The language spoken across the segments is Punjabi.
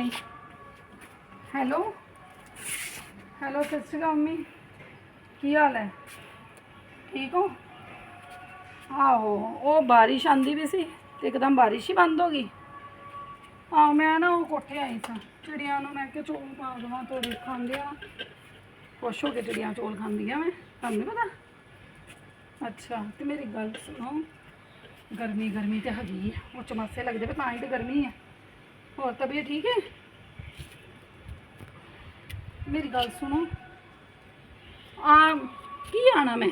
ਨਹੀਂ ਹੈਲੋ ਹੈਲੋ ਸਤਿ ਸ਼੍ਰੀ ਅਕਾਲ ਮੰਮੀ। ਕੀ ਹਾਲ ਹੈ? ਠੀਕ ਹੋ? ਆਹੋ, ਉਹ ਬਾਰਿਸ਼ ਆਂਦੀ ਵੀ ਸੀ ਤੇ ਇੱਕਦਮ ਬਾਰਿਸ਼ ਹੀ ਬੰਦ ਹੋ ਗਈ। ਆ ਮੈਂ ਨਾ ਉਹ ਕੋਠੇ ਆਈ ਸਾਂ। ਚਿੜੀਆਂ ਨੂੰ ਮੈਂ ਕਿਹਾ ਚੋਲ ਪਾ ਦੇਵਾਂ ਤੋੜੇ ਖਾਂਦੇ ਖੁਸ਼ ਹੋ ਕੇ ਚਿੜੀਆਂ ਚੋਲ ਖਾਂਦੀਆਂ ਮੈਂ, ਤੁਹਾਨੂੰ ਨਹੀਂ ਪਤਾ? ਅੱਛਾ, ਤੇ ਮੇਰੀ ਗੱਲ ਸੁਣੋ। ਗਰਮੀ ਗਰਮੀ ਤੇ ਹੈਗੀ ਉਹ ਚਮਾਸੇ ਲੱਗਦੇ ਪਏ, ਤਾਂ ਹੀ ਤੇ ਗਰਮੀ ਹੈ ਹੋਰ ਤਬੀਅਤ ਠੀਕ ਹੈ? ਮੇਰੀ ਗੱਲ ਸੁਣੋ। ਆ, ਕੀ ਆਣਾ ਮੈਂ?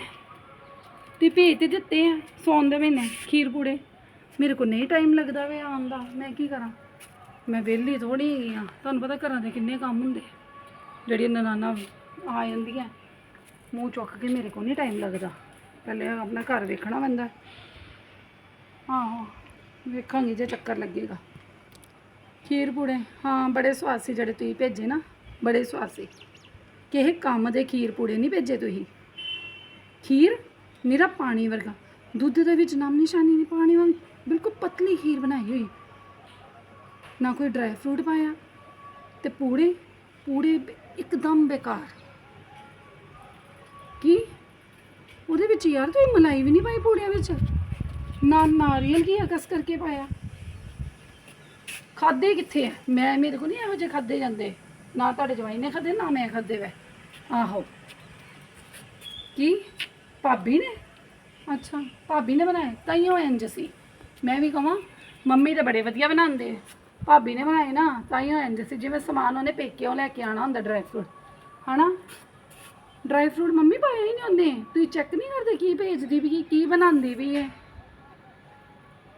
ਤੇ ਭੇਜ ਤੇ ਦਿੱਤੇ ਆ ਸੌਣ ਦੇ ਮਹੀਨੇ ਖੀਰ ਪੂੜੇ। ਮੇਰੇ ਕੋਲ ਨਹੀਂ ਟਾਈਮ ਲੱਗਦਾ ਵੇ ਆਉਣ ਦਾ। ਮੈਂ ਕੀ ਕਰਾਂ? ਮੈਂ ਵਿਹਲੀ ਥੋੜੀ ਹੈਗੀ ਆ। ਤੁਹਾਨੂੰ ਪਤਾ ਘਰਾਂ ਦੇ ਕਿੰਨੇ ਕੰਮ ਹੁੰਦੇ। ਜਿਹੜੀਆਂ ਨਨਾਣਾ ਆ ਜਾਂਦੀਆਂ। ਮੂੰਹ ਚੁੱਕ ਕੇ ਮੇਰੇ ਕੋਲ ਨਹੀਂ ਟਾਈਮ ਲੱਗਦਾ। ਪਹਿਲੇ ਆਪਣਾ ਘਰ ਵੇਖਣਾ ਪੈਂਦਾ। ਆਹੋ, ਵੇਖਾਂਗੀ ਜੇ ਚੱਕਰ ਲੱਗੇਗਾ। ਖੀਰ ਪੂੜੇ। ਹਾਂ, ਬੜੇ ਸਵਾਦ ਸੀ ਜਿਹੜੇ ਤੁਸੀਂ ਭੇਜੇ ਨਾ, ਬੜੇ ਸਵਾਦ ਸੀ ਕਿਸੇ ਕੰਮ ਦੇ ਖੀਰ ਪੂੜੇ ਨਹੀਂ ਭੇਜੇ ਤੁਸੀਂ? ਖੀਰ ਮੇਰਾ ਪਾਣੀ ਵਰਗਾ। ਦੁੱਧ ਦੇ ਵਿੱਚ ਨਾਮ ਨਿਸ਼ਾਨੀ ਨਹੀਂ ਪਾਣੀ ਵਾਂਗ ਬਿਲਕੁਲ ਪਤਲੀ ਖੀਰ ਬਣਾਈ ਹੋਈ। ਨਾ ਕੋਈ ਡਰਾਈ ਫਰੂਟ ਪਾਇਆ ਤੇ ਪੂੜੇ ਪੂੜੇ ਇੱਕਦਮ ਬੇਕਾਰ। ਕੀ? ਉਹਦੇ ਵਿੱਚ ਯਾਰ ਤੁਸੀਂ ਮਲਾਈ ਵੀ ਨਹੀਂ ਪਾਈ ਪੂੜਿਆਂ ਵਿੱਚ? ਨਾ ਨਾਰੀਅਲ ਕੀ ਕਸ ਕਰਕੇ ਪਾਇਆ? ਖਾਦੇ ਕਿੱਥੇ ਆ? ਮੈਂ, ਮੇਰੇ ਕੋਲ ਨਹੀਂ ਇਹੋ ਜਿਹੇ ਖਾਦੇ ਜਾਂਦੇ। ਨਾ ਤੁਹਾਡੇ ਜਵਾਈ ਨੇ ਖਾਦੇ, ਨਾ ਮੈਂ ਖਾਦੇ ਵੈ। ਆਹੋ। ਕੀ? ਭਾਬੀ ਨੇ? ਅੱਛਾ, ਭਾਬੀ ਨੇ ਬਣਾਏ। ਤਾਈਓ ਇੰਜ ਸੀ। ਮੈਂ ਵੀ ਕਹਾਂ ਮੰਮੀ ਤਾਂ ਬੜੇ ਵਧੀਆ ਬਣਾਉਂਦੇ। ਆ। ਭਾਬੀ ਨੇ ਬਣਾਏ ਨਾ ਤਾਈਓ ਇੰਜ ਸੀ। ਜਿਵੇਂ ਸਮਾਨ ਉਹਨੇ ਪੇਕਿਓ ਲੈ ਕੇ ਆਣਾ ਹੁੰਦਾ, ਡਰਾਈ ਫਰੂਟ। ਹਨਾ? ਡਰਾਈ ਫਰੂਟ ਮੰਮੀ ਪਾਏ ਹੀ ਨਹੀਂ ਹੁੰਦੇ। ਤੁਸੀਂ ਚੈੱਕ ਨਹੀਂ ਕਰਦੇ ਕੀ ਭੇਜਦੀ ਵੀ ਕੀ ਬਣਾਉਂਦੀ ਵੀ ਹੈ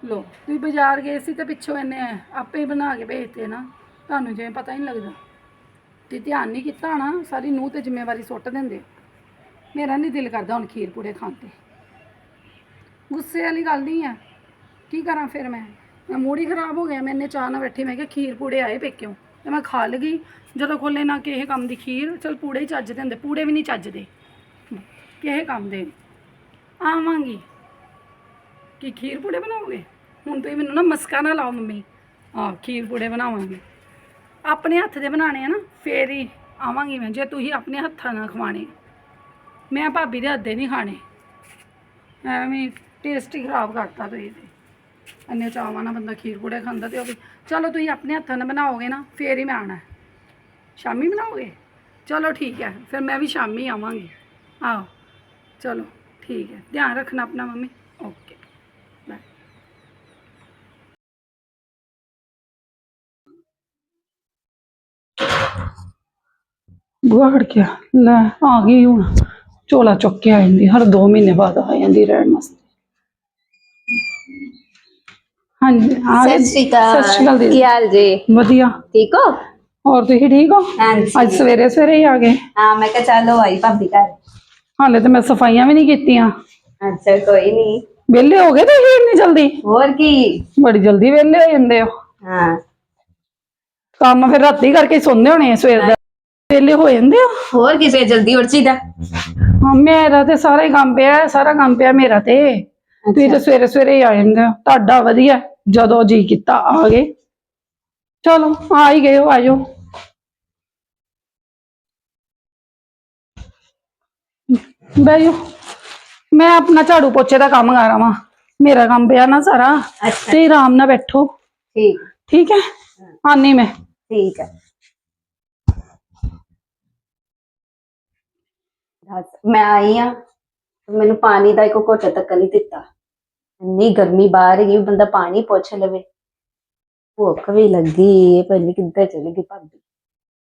ਲੋ, ਤੁਸੀਂ ਬਾਜ਼ਾਰ ਗਏ ਸੀ ਤੇ ਪਿੱਛੋਂ ਇਹਨੇ ਆਪੇ ਹੀ ਬਣਾ ਕੇ ਭੇਜਤੇ ਨਾ। ਤੁਹਾਨੂੰ ਜਿਵੇਂ ਪਤਾ ਹੀ ਨਹੀਂ ਲੱਗਦਾ। ਤੇ ਧਿਆਨ ਨਹੀਂ ਕੀਤਾ ਨਾ ਸਾਰੀ ਨੂੰਹ ਤੇ ਜ਼ਿੰਮੇਵਾਰੀ ਸੁੱਟ ਦਿੰਦੇ। ਮੇਰਾ ਨਹੀਂ ਦਿਲ ਕਰਦਾ ਹੁਣ ਖੀਰ ਪੂੜੇ ਖਾਣ ਤੇ। ਗੁੱਸੇ ਵਾਲੀ ਗੱਲ ਨਹੀਂ ਆ। ਕੀ ਕਰਾਂ ਫਿਰ ਮੈਂ? ਮੈਂ ਮੂਡ ਹੀ ਖਰਾਬ ਹੋ ਗਿਆ। ਮੈਂ ਇੰਨੇ ਚਾਹ ਨਾਲ ਬੈਠੀ, ਮੈਂ ਕਿਹਾ ਖੀਰ ਪੂੜੇ ਆਏ ਪੇਕਿਓ। ਤੇ ਮੈਂ ਖਾ ਲਗੀ। ਜਦੋਂ ਖੋਲੇ ਨਾ ਕਿਸੇ ਕੰਮ ਦੀ ਖੀਰ, ਚਲ ਪੂੜੇ ਹੀ ਚੱਜਦੇ ਹੁੰਦੇ। ਪੂੜੇ ਵੀ ਨਹੀਂ ਚੱਜਦੇ। ਕਿਸੇ ਕੰਮ ਦੇ। ਆਵਾਂਗੀ। ਕੀ ਖੀਰ ਪੂੜੇ ਬਣਾਓਗੇ? ਹੁਣ ਤੁਸੀਂ ਮੈਨੂੰ ਨਾ ਮਸਕਾ ਨਾ ਲਾਓ ਮੰਮੀ। ਆ ਖੀਰ ਪੂੜੇ ਬਣਾਵਾਂਗੇ। ਆਪਣੇ ਹੱਥ ਦੇ ਬਣਾਣੇ ਆ ਨਾ, ਫੇਰ ਹੀ ਆਵਾਂਗੀ ਮੈਂ, ਜੇ ਤੁਸੀਂ ਆਪਣੇ ਹੱਥਾਂ ਨਾਲ ਖਵਾਣੇ ਮੈਂ ਭਾਬੀ ਦੇ ਹੱਥ ਦੇ ਨਹੀਂ ਖਾਣੇ। ਐਵੇਂ ਟੇਸਟ ਹੀ ਖਰਾਬ ਕਰਤਾ ਤੁਸੀਂ ਤੇ। ਅੰਨੇ ਚਾਵਾਂ ਨਾਲ ਬੰਦਾ ਖੀਰ ਪੂੜੇ ਖਾਂਦਾ ਤੇ ਉਹ ਵੀ, ਚਲੋ ਤੁਸੀਂ ਆਪਣੇ ਹੱਥਾਂ ਨਾਲ ਬਣਾਓਗੇ ਨਾ, ਫੇਰ ਹੀ ਮੈਂ ਆਣਾ ਸ਼ਾਮੀ ਬਣਾਓਗੇ? ਚਲੋ ਠੀਕ ਹੈ, ਫਿਰ ਮੈਂ ਵੀ ਸ਼ਾਮੀ ਆਵਾਂਗੀ। ਆਹੋ, ਚਲੋ ਠੀਕ ਹੈ, ਧਿਆਨ ਰੱਖਣਾ ਆਪਣਾ ਮੰਮੀ। ਓਕੇ। ਗੁਆੜ ਕੇ ਲੈ ਆ ਗਈ ਹੁਣ। ਝੋਲਾ ਚੁੱਕ ਕੇ ਆ ਜਾਂਦੀ। ਹਰ 2 ਮਹੀਨੇ ਬਾਅਦ ਆ ਜਾਂਦੀ ਰਹਿਣ ਵਾਸਤੇ। ਹਾਂਜੀ ਆ ਗਏ? ਸਤਿ ਸ਼੍ਰੀ ਅਕਾਲ। ਸਤਿ ਸ਼੍ਰੀ ਅਕਾਲ ਕੀ ਹਾਲ ਜੀ? ਵਧੀਆ। ਠੀਕ ਹੋ? ਹੋਰ ਤੁਸੀਂ ਠੀਕ ਹੋ? ਹਾਂਜੀ। ਅੱਜ ਸਵੇਰੇ ਸਵੇਰੇ ਹੀ ਆ ਗਏ। ਹਾਂ ਮੈਂ ਕਿਹਾ ਚਲੋ ਆਈ ਭਾਬੀ ਘਰ। ਹਾਲੇ ਤੇ ਮੈਂ ਸਫਾਈਆਂ ਵੀ ਨਹੀਂ ਕੀਤੀਆਂ। ਅੱਛਾ ਕੋਈ ਨਹੀਂ। ਵਿਹਲੇ ਹੋ ਗਏ ਤੁਸੀਂ ਇੰਨੀ ਜਲਦੀ? ਹੋਰ ਕੀ? ਬੜੀ ਜਲਦੀ ਵਿਹਲੇ ਹੋ ਜਾਂਦੇ ਹੋ। ਕੰਮ ਫਿਰ ਰਾਤੀ ਕਰਕੇ ਸੌਂਦੇ ਹੋਣੇ ਆ ਸਵੇਰ ਦਾ। ਵਿਹਲੇ ਹੋ ਜਾਂਦੇ ਹੋ ਹੋਰ ਕਿਸੇ ਜਲਦੀ ਉਠੀ ਦਾ ਹਾਂ ਮੇਰਾ ਤੇ ਸਾਰਾ ਹੀ ਕੰਮ ਪਿਆ ਸਾਰਾ ਕੰਮ ਪਿਆ ਮੇਰਾ ਤੇ। ਤੁਸੀਂ ਤਾਂ ਸਵੇਰੇ ਸਵੇਰੇ ਹੀ ਆ ਜਾਂਦੇ ਹੋ। ਤੁਹਾਡਾ ਵਧੀਆ ਜਦੋਂ ਜੀ ਕੀਤਾ ਆ ਗਏ। ਚਲੋ ਆ ਹੀ ਗਏ ਹੋ ਆਜੋ ਬਹਿ ਜਾਓ। ਮੈਂ ਆਪਣਾ ਝਾੜੂ ਪੋਚੇ ਦਾ ਕੰਮ ਕਰ ਆਵਾਂ। ਮੇਰਾ ਕੰਮ ਪਿਆ ਨਾ ਸਾਰਾ। ਅੱਛਾ। ਤੇ ਆਰਾਮ ਨਾਲ ਬੈਠੋ। ਠੀਕ। ਠੀਕ ਹੈ। ਆਨੀ ਮੈਂ। ਠੀਕ ਹੈ। ਦੱਸ ਮੈਂ ਆਈ ਆ, ਮੈਨੂੰ ਪਾਣੀ ਦਾ ਇੱਕ ਘੁੱਟ ਤੱਕ ਨਹੀਂ ਦਿੱਤਾ। ਇੰਨੀ ਗਰਮੀ ਬਾਹਰ ਹੈਗੀ ਬੰਦਾ ਪਾਣੀ ਪੁੱਛ ਲਵੇ। ਭੁੱਖ ਵੀ ਲੱਗੀ ਏ ਪਰ ਨਹੀਂ ਚਲੀ ਗਈ ਭਾਬੀ?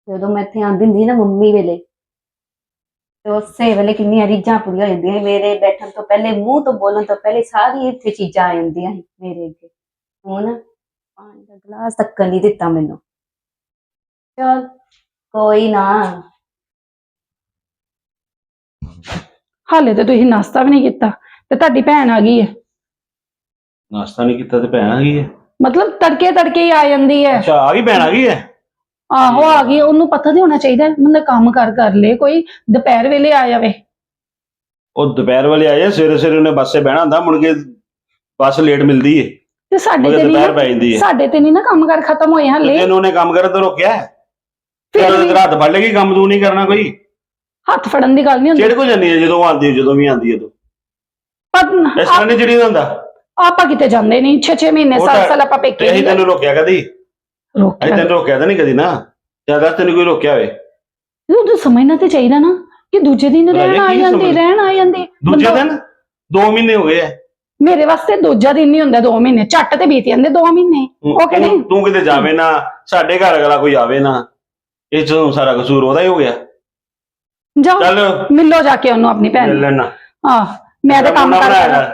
ਜਦੋਂ ਮੈਂ ਇੱਥੇ ਆਂਦੀ ਹੁੰਦੀ ਸੀ ਨਾ ਮੰਮੀ ਵੇਲੇ, ਤੇ ਉਸੇ ਵੇਲੇ ਕਿੰਨੀਆਂ ਰੀਝਾਂ ਪੂਰੀਆਂ ਹੋ ਜਾਂਦੀਆਂ ਸੀ। ਮੇਰੇ ਬੈਠਣ ਤੋਂ ਪਹਿਲੇ, ਮੂੰਹ ਤੋਂ ਬੋਲਣ ਤੋਂ ਪਹਿਲੇ ਸਾਰੀ ਇੱਥੇ ਚੀਜ਼ਾਂ ਆ ਜਾਂਦੀਆਂ ਸੀ ਮੇਰੇ ਅੱਗੇ। ਹੁਣ ਪਾਣੀ ਦਾ ਗਲਾਸ ਤੱਕ ਨਹੀਂ ਦਿੱਤਾ ਮੈਨੂੰ। ਚਲ, ਕੋਈ ਨਾ। ਹਾਲੇ ਤੇ ਤੁਸੀਂ ਨਾਸ਼ਤਾ ਵੀ ਨਹੀਂ ਕੀਤਾ ਤੇ ਤੁਹਾਡੀ ਭੈਣ ਆ ਗਈ ਹੈ। ਨਾਸ਼ਤਾ ਨਹੀਂ ਕੀਤਾ ਤੇ ਭੈਣ ਆ ਗਈ ਹੈ? ਮਤਲਬ ਤੜਕੇ ਤੜਕੇ ਹੀ ਆ ਜਾਂਦੀ ਹੈ। ਅੱਛਾ ਆ ਗਈ ਭੈਣ ਆ ਗਈ ਹੈ? ਆਹੋ ਆ ਗਈ ਉਹਨੂੰ ਪਤਾ ਤੇ ਹੋਣਾ ਚਾਹੀਦਾ ਮਤਲਬ ਕੰਮ ਕਰ ਕਰ ਲੇ ਕੋਈ ਦੁਪਹਿਰ ਵੇਲੇ ਆ ਜਾਵੇ। ਉਹ ਦੁਪਹਿਰ ਵੇਲੇ ਆਏ ਆ, ਸਵੇਰੇ ਸਵੇਰੇ ਉਹਨੇ ਬੱਸੇ ਬਹਿਣਾ ਹੁੰਦਾ ਮੁੜ ਕੇ ਬੱਸ ਲੇਟ ਮਿਲਦੀ ਏ। ਤੇ ਸਾਡੇ ਤੇ ਦੁਪਹਿਰ ਨਹੀਂ ਪੈ ਜਾਂਦੀ ਹੈ ਸਾਡੇ ਤੇ ਨਹੀਂ ਨਾ ਕੰਮ ਕਰ ਖਤਮ ਹੋਏ ਹਲੇ। ਤੈਨੂੰ ਉਹਨੇ ਕੰਮ ਕਰਨ ਤੋਂ ਰੋਕਿਆ? ਹੈ? ਫਿਰ ਵੀ ਫੜ ਲੇਗੀ ਕੰਮ ਤੂੰ ਨਹੀਂ ਕਰਨਾ ਕੋਈ। ਹੱਥ ਫੜਨ ਦੀ ਗੱਲ ਨਹੀਂ ਹੁੰਦੀ। ਚਿੜ ਕੋ ਜਾਂਦੀ ਹੈ ਜਦੋਂ ਆਉਂਦੀ ਹੈ ਜਦੋਂ ਵੀ ਆਉਂਦੀ ਹੈ ਤੂੰ? ਪਰ ਇਸ ਤਰ੍ਹਾਂ ਨਹੀਂ ਜਿਹੜੀ ਹੁੰਦਾ? ਆਪਾਂ ਕਿਤੇ ਜਾਂਦੇ ਨਹੀਂ 6-6 ਮਹੀਨੇ ਉਹ ਸਾਲ ਆਪਾਂ ਤੇ ਪੇਕੇ ਅਸੀਂ ਨਹੀਂ ਤੈਨੂੰ ਰੋਕਿਆ ਕਦੀ? ਅਸੀਂ ਰੋਕਿਆ ਤੈਨੂੰ ਰੋਕਿਆ ਤਾਂ ਨਹੀਂ ਕਦੀ ਨਾ? ਜ਼ਿਆਦਾ ਤੈਨੂੰ ਕੋਈ ਰੋਕਿਆ ਹੋਵੇ? ਉਹ ਤਾਂ ਸਮਝਣਾ ਤੇ ਚਾਹੀਦਾ ਨਾ ਕਿ ਦੂਜੇ ਦਿਨ ਰਹਿਣ ਆ ਕੀ ਜਾਂਦੇ ਸਮਝ- ਰਹਿਣ ਆ ਜਾਂਦੇ। ਦੂਜੇ ਬੰਦਾ- ਦਿਨ? 2 ਮਹੀਨੇ ਹੋ ਗਏ ਆ। ਮੇਰੇ ਵਾਸਤੇ ਦੂਜਾ ਦਿਨ ਨਹੀਂ ਹੁੰਦਾ 2 ਮਹੀਨੇ। ਝੱਟ ਤੇ ਬੀਤ ਜਾਂਦੇ 2 ਮਹੀਨੇ। ਉਹ ਤੂੰ- ਤੂੰ ਕਿਤੇ ਜਾਵੇ ਨਾ ਸਾਡੇ ਘਰ ਅਗਲਾ ਕੋਈ ਆਵੇ ਨਾ ਇਹ ਚੋਂ ਸਾਰਾ ਕਸੂਰ ਉਹਦਾ ਹੀ ਹੋ ਗਿਆ। ਜਾਓ ਚੱਲ। ਮਿਲੋ ਜਾ ਕੇ ਉਹਨੂੰ ਆਪਣੀ ਭੈਣ ਮਿਲ ਨੂੰ। ਲੈਣਾ। ਆਹ ਮੈਂ ਤਾਂ ਕੰਮ ਕਰਦਾ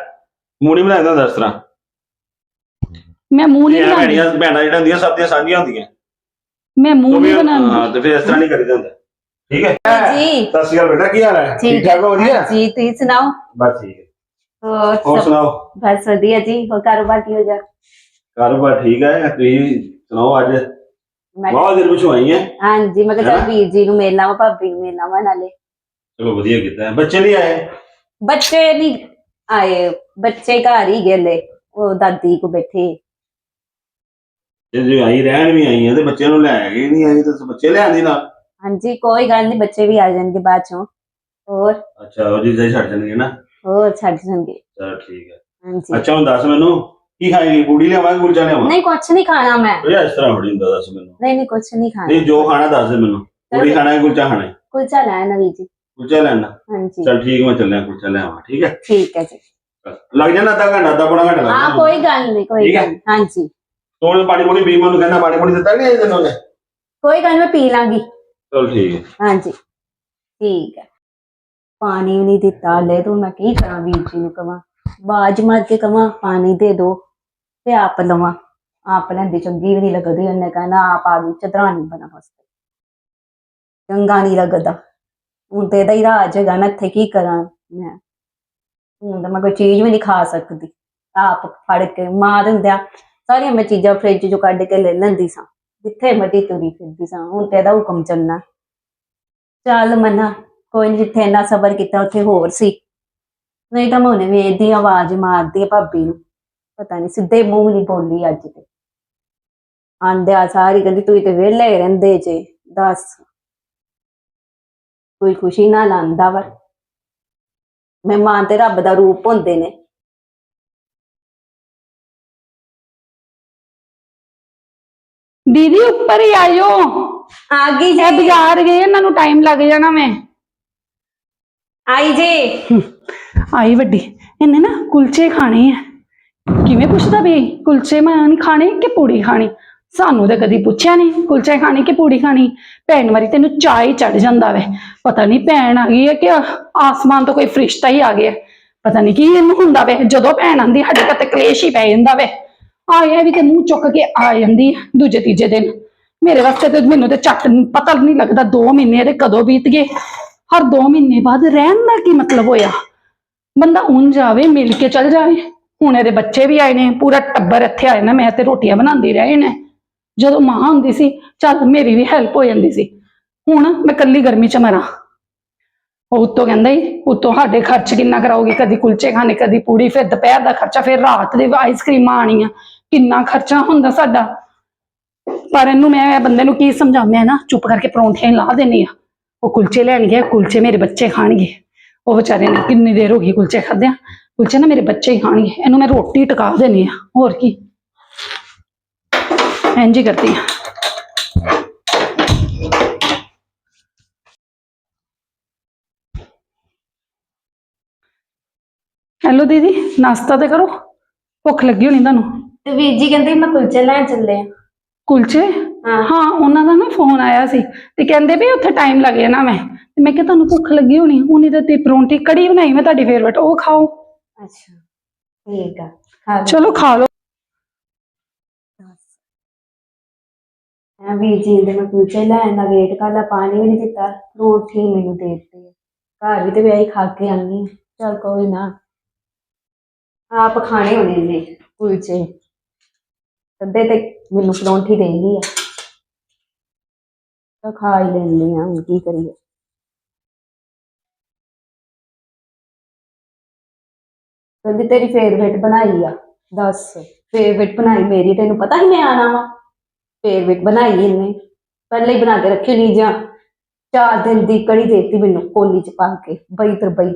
ਮੂਣੀ ਬਣਾਇਆ ਤਾਂ ਇਸ ਤਰ੍ਹਾਂ ਮੈਂ ਮੂੰਹ ਨਹੀਂ ਇਹ ਬਣਾਉਂਦੀ। ਭੈਣੀਆਂ ਭੈਣਾਂ ਜਿਹੜੀਆਂ ਹੁੰਦੀਆਂ ਸਭ ਦੀਆਂ ਸਾਂਝੀਆਂ ਹੁੰਦੀਆਂ। ਮੈਂ ਮੂੰਹ ਨਹੀਂ ਬਣਾਉਂਦੀ। ਹਾਂ ਤੇ ਫਿਰ ਇਸ ਤਰ੍ਹਾਂ ਨਹੀਂ ਕਰੀਦਾ ਹੁੰਦਾ। ਠੀਕ ਹੈ? ਜੀ ਸਤਿ ਸ਼੍ਰੀ ਅਕਾਲ ਬੇਟਾ ਕੀ ਹਾਲ ਹੈ? ਠੀਕ। ਠਾਕ ਹੋ ਵਧੀਆ? ਜੀ ਤੁਸੀਂ ਸੁਣਾਓ? ਬਸ ਠੀਕ ਹੈ। ਹੋਰ ਹੋਰ ਸਭ ਸੁਣਾਓ? ਬਸ ਵਧੀਆ ਜੀ। ਹੋਰ ਕਾਰੋਬਾਰ ਕੀ ਹੋ ਜਾ ਕਾਰੋਬਾਰ ਠੀਕ ਹੈ। ਤੁਸੀਂ ਸੁਣਾਓ ਅੱਜ? ਮੈਂ ਬਹੁਤ ਦਿਨ ਪਿਛੋਂ ਆਈ ਹੈ ਹਾਂਜੀ ਮੈਂ ਕਿਹਾ ਚੱਲ ਹੈਨਾ? ਵੀਰ ਜੀ ਨੂੰ ਮਿਲਣਾ ਵਾ ਭਾਬੀ ਨੂੰ ਮਿਲਣਾ ਵਾ ਨਾਲੇ। ਚਲੋ ਵਧੀਆ ਕੀਤਾ। ਹੈ। ਬੱਚੇ ਨਹੀਂ ਆਏ? ਬੱਚੇ ਨਹੀਂ ਆਏ ਬੱਚੇ ਘਰ ਹੀ ਗਏ ਉਹ ਦਾਦੀ ਕੋ ਬੈਠੇ। ਜੇ ਜੇ ਆਈ ਰਹਿਣ ਵੀ ਆਈ ਹੈ ਤੇ ਬੱਚਿਆਂ ਨੂੰ ਲੈ ਗਏ ਨਹੀਂ ਆਈ ਤਾਂ ਬੱਚੇ ਲੈ ਆਂਦੀ ਨਾਲ? ਹਾਂਜੀ ਕੋਈ ਗੱਲ ਨਹੀਂ ਬੱਚੇ ਵੀ ਆ ਜਾਣਗੇ ਬਾਅਦ ਚੋਂ। ਹੋਰ? ਅੱਛਾ ਉਹ ਜਿੱਦਾਂ ਛੱਡ ਜਾਣਗੇ ਨਾ? ਹੋਰ ਛੱਡ ਜਾਣਗੇ। ਚਲ ਠੀਕ ਹੈ ਹਾਂਜੀ। ਅੱਛਾ ਹੁਣ ਦੱਸ ਮੈਨੂੰ। ਕੀ ਖਾਏਗੀ ਪੂੜੀ ਲਿਆਵਾਂ ਕਿ ਕੁਲਚਾ ਲਿਆਵਾਂ ਨਹੀਂ ਕੁਛ ਨਹੀਂ ਖਾਣਾ ਮੈਂ। ਉਹ ਇਸ ਤਰ੍ਹਾਂ ਥੋੜੀ ਹੁੰਦਾ ਦੱਸ ਮੈਨੂੰ। ਨਹੀਂ ਨਹੀਂ ਕੁਛ ਨਹੀਂ ਖਾਣਾ। ਨਹੀਂ ਜੋ ਖਾਣਾ ਦੱਸ ਦੇ ਮੈਨੂੰ। ਪੂੜੀ ਖਾਣਾ ਹੈ ਕੁਲਚਾ ਖਾਣਾ ਹੈ? ਕੁਲਚਾ ਲੈਣਾ ਵੀਰ ਜੀ। ਕੁਲਚਾ ਲੈਣਾ ਹਾਂਜੀ। ਚਲ ਠੀਕ ਮੈਂ ਚੱਲਿਆ ਕੁਲਚਾ ਲਿਆਵਾਂ ਠੀਕ ਹੈ? ਠੀਕ ਹੈ ਜੀ। ਲੱਗ ਜਾਣਾ ਅੱਧਾ ਘੰਟਾ ਅੱਧਾ ਪੌਣਾ ਘੰਟਾ ਲੱਗ ਹਾਂ ਜਾਣਾ। ਕੋਈ ਗੱਲ ਨਹੀਂ ਕੋਈ ਠੀਕ ਹੈ। ਗੱਲ ਨੀ। ਹਾਂਜੀ। ਤੂੰ ਪਾਣੀ ਪੂਣੀ ਪੀ ਮੈਨੂੰ ਕਹਿੰਦਾ ਪਾਣੀ ਪੂਣੀ ਦਿੱਤਾ ਨਹੀਂ ਤੈਨੂੰ ਉਹਨੇ? ਕੋਈ ਗੱਲ ਨੀ, ਮੈਂ ਪੀ ਲਾਂਗੀ। ਚਲ ਠੀਕ ਹੈ। ਹਾਂਜੀ। ਠੀਕ ਹੈ। ਪਾਣੀ ਵੀ ਨਹੀਂ ਦਿੱਤਾ ਲੈ ਤੂੰ ਮੈਂ ਕੀ ਕਰਾਂ ਵੀਰ ਜੀ ਨੂੰ ਕਵਾਂ? ਬਾਜ ਮਾਰ ਕੇ ਕਵਾਂ ਪਾਣੀ ਦੇ ਦੋ। ਤੇ ਆਪ ਲਵਾਂ। ਆਪ ਲੈਂਦੀ ਚੰਗੀ ਵੀ ਨਹੀਂ ਲੱਗਦੀ, ਉਹਨੇ ਕਹਿਣਾ ਆਪ ਆ ਗਈ ਚਦਰਾਣੀ ਬਣਾ ਵਾਸਤੇ। ਚੰਗਾ ਨਹੀਂ ਲੱਗਦਾ। ਹੁਣ ਤੇ ਇਹਦਾ ਹੀ ਰਾਜ ਹੈਗਾ, ਮੈਂ ਇੱਥੇ ਕੀ ਕਰਾਂ ਮੈਂ? ਹੁਣ ਤਾਂ ਮੈਂ ਕੋਈ ਚੀਜ਼ ਵੀ ਨਹੀਂ ਖਾ ਸਕਦੀ। ਆਪ ਫੜ ਕੇ ਮਾਰ ਦਿੰਦਿਆ ਸਾਰੀਆਂ ਮੈਂ ਚੀਜ਼ਾਂ ਫ੍ਰਿਜ ਚੋਂ ਕੱਢ ਕੇ ਲੈ ਲੈਂਦੀ ਸਾਂ। ਜਿੱਥੇ ਮਰਜ਼ੀ ਤੁਰੀ ਫਿਰਦੀ ਸਾਂ। ਹੁਣ ਤੇ ਇਹਦਾ ਹੁਕਮ ਚੱਲਣਾ। ਚੱਲ ਮੰਨਾ, ਕੋਈ ਨੀ ਜਿੱਥੇ ਇੰਨਾ ਸਬਰ ਕੀਤਾ, ਉੱਥੇ ਹੋਰ ਸੀ। ਨਹੀਂ ਤਾਂ ਮੈਂ ਉਹਨੇ ਵੀ ਇਹਦੀ ਆਵਾਜ਼ ਮਾਰਦੀ ਆ ਭਾਬੀ ਨੂੰ। ਪਤਾ ਨਹੀਂ ਸਿੱਧੇ ਮੂੰਹ ਨਹੀਂ ਬੋਲੀ ਅੱਜ ਤੇ। ਆਂਦਿਆ ਸਾਰੀ ਕਹਿੰਦੀ ਤੂੰ ਤੇ ਵਿਹਲੇ ਹੀ ਰਹਿੰਦੇ ਜੇ ਦੱਸ। ਕੋਈ ਖੁਸ਼ੀ ਨਾਲ ਆਂਦਾ ਵਾ। ਮਹਿਮਾਨ ਤੇ ਰੱਬ ਦਾ ਰੂਪ ਹੁੰਦੇ ਨੇ। ਦੀਦੀ ਉੱਪਰ ਹੀ ਆਇਓ। ਆ ਗਈ ਇਹ ਜੀ ਬਾਜ਼ਾਰ ਗਏ ਇਹਨਾਂ ਨੂੰ ਟਾਈਮ ਲੱਗ ਜਾਣਾ ਮੈਂ। ਆਈ ਜੀ। ਆਈ ਵੱਡੀ। ਇਹਨੇ ਨਾ ਕੁਲਚੇ ਖਾਣੇ ਆ। ਕਿਵੇਂ ਪੁੱਛਦਾ ਵੀ ਕੁਲਚੇ ਮੈਂ ਖਾਣੇ ਕਿ ਪੂੜੀ ਖਾਣੀ? ਸਾਨੂੰ ਤਾਂ ਕਦੀ ਪੁੱਛਿਆ ਨਹੀਂ, ਕੁਲਚੇ ਖਾਣੇ ਕਿ ਪੂੜੀ ਖਾਣੀ? ਭੈਣ ਵਾਰੀ ਤੈਨੂੰ ਚਾਹ ਹੀ ਚੜ ਜਾਂਦਾ ਵੈ। ਪਤਾ ਨਹੀਂ ਭੈਣ ਆ ਗਈ ਹੈ ਕਿ ਆਸਮਾਨ ਤੋਂ ਕੋਈ ਫਰਿਸ਼ਤਾ ਹੀ ਆ ਗਿਆ ਪਤਾ ਨਹੀਂ ਕੀ ਇਹਨੂੰ ਹੁੰਦਾ ਵੇ, ਜਦੋਂ ਭੈਣ ਆਂਦੀ ਸਾਡੇ ਘਰ ਤੇ ਕਲੇਸ਼ ਹੀ ਪੈ ਜਾਂਦਾ ਵੇ। ਆਇਆ ਵੀ ਤੇ ਮੂੰਹ ਚੁੱਕ ਕੇ ਆ ਜਾਂਦੀ ਦੂਜੇ ਤੀਜੇ ਦਿਨ। ਮੇਰੇ ਵਾਸਤੇ ਤੇ ਮੈਨੂੰ ਤੇ ਚੱਟ ਪਤਾ ਨਹੀਂ ਲੱਗਦਾ 2 ਮਹੀਨੇ ਦੇ ਕਦੋਂ ਬੀਤ ਗਏ। ਹਰ 2 ਮਹੀਨੇ ਬਾਅਦ ਰਹਿਣ ਦਾ ਕੀ ਮਤਲਬ ਹੋਇਆ? ਬੰਦਾ ਉਂਝ ਜਾਵੇ ਮਿਲ ਕੇ ਚੱਲ ਜਾਵੇ। ਹੁਣ ਇਹਦੇ ਬੱਚੇ ਵੀ ਆਏ ਨੇ, ਪੂਰਾ ਟੱਬਰ ਇੱਥੇ ਆਏ ਨਾ, ਮੈਂ ਤੇ ਰੋਟੀਆਂ ਬਣਾਉਂਦੀ ਰਹੇ ਨੇ। ਜਦੋਂ ਮਾਂ ਹੁੰਦੀ ਸੀ, ਚੱਲ ਮੇਰੀ ਵੀ ਹੈਲਪ ਹੋ ਜਾਂਦੀ ਸੀ। ਹੁਣ ਮੈਂ ਕੱਲੀ ਗਰਮੀ ਚ ਮਰਾਂ। ਉਹ ਉੱਤੋਂ ਕਹਿੰਦਾ ਹੀ ਉੱਤੋਂ ਸਾਡੇ ਖਰਚ ਕਿੰਨਾ ਕਰਾਓਗੇ? ਕਦੀ ਕੁਲਚੇ ਖਾਣੇ, ਕਦੀ ਪੂੜੀ, ਫਿਰ ਦੁਪਹਿਰ ਦਾ ਖਰਚਾ, ਫਿਰ ਰਾਤ ਦੇ ਆਈਸਕ੍ਰੀਮਾਂ ਆਣੀਆਂ ਕਿੰਨਾ ਖਰਚਾ ਹੁੰਦਾ ਸਾਡਾ। ਪਰ ਇਹਨੂੰ ਮੈਂ ਬੰਦੇ ਨੂੰ ਕੀ ਸਮਝਾਵਾਂ? ਮੈਂ ਨਾ ਚੁੱਪ ਕਰਕੇ ਪਰੌਂਠੇ ਲਾ ਦੇਣੀ ਆ ਉਹ ਕੁਲਚੇ ਲੈਣਗੇ, ਕੁਲਚੇ ਮੇਰੇ ਬੱਚੇ ਖਾਣਗੇ। ਉਹ ਵਿਚਾਰੇ ਨੇ ਕਿੰਨੀ ਦੇਰ ਹੋ ਗਈ ਕੁਲਚੇ ਖਾਦਿਆਂ ਕੁਲਚੇ ਨਾ ਮੇਰੇ ਬੱਚੇ ਹੀ ਖਾਣਗੇ ਇਹਨੂੰ ਮੈਂ ਰੋਟੀ ਟਿਕਾ ਦੇਣੀ ਆ ਹੋਰ ਕੀ। ਇੰਝ ਹੀ ਕਰਦੀ ਆ ਹੈਲੋ ਦੀਦੀ ਨਾਸ਼ਤਾ ਤੇ ਕਰੋ। ਭੁੱਖ ਲੱਗੀ ਹੋਣੀ ਤੁਹਾਨੂੰ? ਤੇ ਵੀਰ ਜੀ ਕਹਿੰਦੇ ਮੈਂ ਕੁਲਚੇ ਲੈਣ ਚੱਲੇ ਆ ਕੁਲਚੇ? ਹਾਂ। ਉਹਨਾਂ ਦਾ ਨਾ ਫੋਨ ਆਇਆ ਸੀ ਤੇ ਕਹਿੰਦੇ ਵੀ ਉੱਥੇ ਟਾਈਮ ਲੱਗ ਜਾਣਾ ਮੈਂ। ਤੇ ਮੈਂ ਕਿਹਾ ਤੁਹਾਨੂੰ ਭੁੱਖ ਲੱਗੀ ਹੋਣੀ ਉਹਨੇ ਤਾਂ ਤੇ ਪਰੌਂਠੀ ਕੜੀ ਬਣਾਈ ਮੈਂ ਤੁਹਾਡੀ ਫੇਵਰਟ ਉਹ ਖਾਓ। ਅੱਛਾ ਠੀਕ ਆ ਖਾ ਲਓ। ਚਲੋ ਖਾ ਲਓ। ਵੀਰ ਜੀ ਦੇ ਮੈਂ ਕੁਲਚੇ ਲੈਣ ਦਾ ਵੇਟ ਕਰਦਾ ਪਾਣੀ ਵੀ ਨਹੀਂ ਦਿੱਤਾ ਰੋਟੀ ਮੈਨੂੰ ਦੇ ਦਿੱਤੀ। ਘਰ ਵੀ ਤੇ ਵਿਆਹੀ ਖਾ ਕੇ ਆਨੀ ਚਲ ਕੋਈ ਨਾ। ਆਪ ਖਾਣੇ ਹੋਣੇ ਨੇ ਕੁਲਚੇ। ਅੱਧੇ ਤੇ ਮੈਨੂੰ ਪਰੌਂਠੀ ਦੇ ਗਈ ਆ। ਤਾਂ ਖਾ ਹੀ ਲੈਂਦੀ ਆ ਹੁਣ ਕੀ ਕਰੀਏ। ਕਹਿੰਦੀ, ਤੇਰੀ ਫੇਵਰੇਟ ਬਣਾਈ ਆ, ਦੱਸ। ਫੇਵਰੇਟ ਬਣਾਈ ਮੇਰੀ, ਤੈਨੂੰ ਪਤਾ ਹੀ ਮੈਂ ਆਣਾ ਵਾ। ਫੇਵਰੇਟ ਬਣਾਈ ਇਹਨੇ। ਪਹਿਲੇ ਹੀ ਬਣਾ ਕੇ ਰੱਖੀ ਨਹੀਂ ਜਾਂ ਚਾਰ ਦਿਨ ਦੀ ਕੜੀ ਦੇਤੀ ਮੈਨੂੰ ਕੋਲੀ ਚ ਪਾ ਕੇ, ਬਈ ਤਰ ਬਈ।